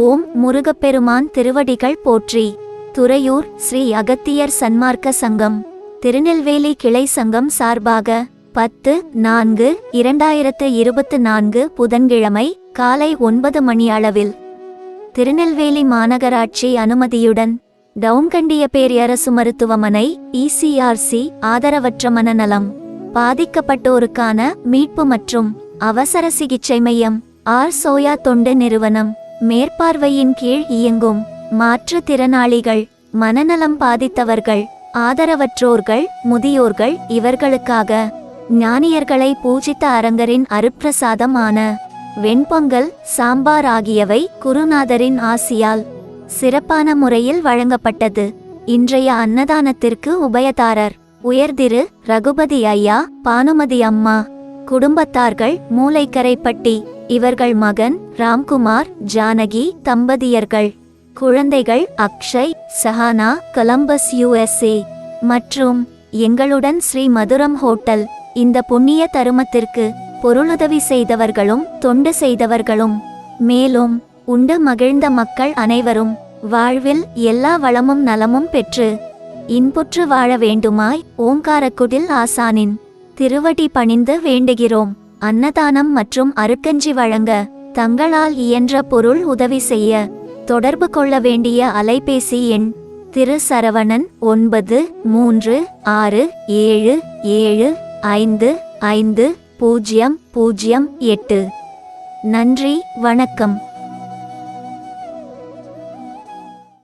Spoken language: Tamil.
ஓம் முருகப்பெருமான் திருவடிகள் போற்றி. துறையூர் ஸ்ரீ அகத்தியர் சன்மார்க்க சங்கம். திருநெல்வேலி கிளை சங்கம் சார்பாக பத்து நான்கு இரண்டாயிரத்து இருபத்து நான்கு புதன்கிழமை காலை ஒன்பது மணி அளவில். திருநெல்வேலி மாநகராட்சி அனுமதியுடன் டவுன்கண்டிய பேரியரசு மருத்துவமனை இசிஆர்சி ஆதரவற்ற மனநலம். பாதிக்கப்பட்டோருக்கான மீட்பு மற்றும் அவசர சிகிச்சை மையம் ஆர் சோயா தொண்டு நிறுவனம். மேற்பார்வையின் கீழ் இயங்கும் மாற்றுத்திறனாளிகள் மனநலம் பாதித்தவர்கள் ஆதரவற்றோர்கள் முதியோர்கள் இவர்களுக்காக ஞானியர்களை பூஜித்த அரங்கரின் அருப்பிரசாதமான வெண்பொங்கல் சாம்பார் ஆகியவை குருநாதரின் ஆசியால் சிறப்பான முறையில் வழங்கப்பட்டது. இன்றைய அன்னதானத்திற்கு உபயதாரர் உயர்திரு ரகுபதி ஐயா பானுமதி அம்மா குடும்பத்தார்கள் மூளைக்கரைப்பட்டி இவர்கள் மகன் ராம்குமார் ஜானகி தம்பதியர்கள். குழந்தைகள் அக்ஷய் சஹானா கொலம்பஸ் யுஎஸ்ஏ. மற்றும் எங்களுடன் ஸ்ரீ மதுரம் ஹோட்டல். இந்த புண்ணிய தருமத்திற்கு பொருளுதவி செய்தவர்களும் தொண்டு செய்தவர்களும். மேலும் உண்டு மகிழ்ந்த மக்கள் அனைவரும் வாழ்வில் எல்லா வளமும் நலமும் பெற்று இன்புற்று வாழ வேண்டுமாய் ஓங்காரக்குடில் ஆசானின் திருவடி பணிந்து வேண்டுகிறோம். அன்னதானம் மற்றும் அருக்கஞ்சி வழங்க தங்களால் இயன்ற பொருள் உதவி செய்ய தொடர்பு கொள்ள வேண்டிய அலைபேசி எண் திரு சரவணன் ஒன்பது மூன்று ஆறு ஏழு ஏழு ஐந்து ஐந்து பூஜ்ஜியம் பூஜ்ஜியம் எட்டு. நன்றி வணக்கம்.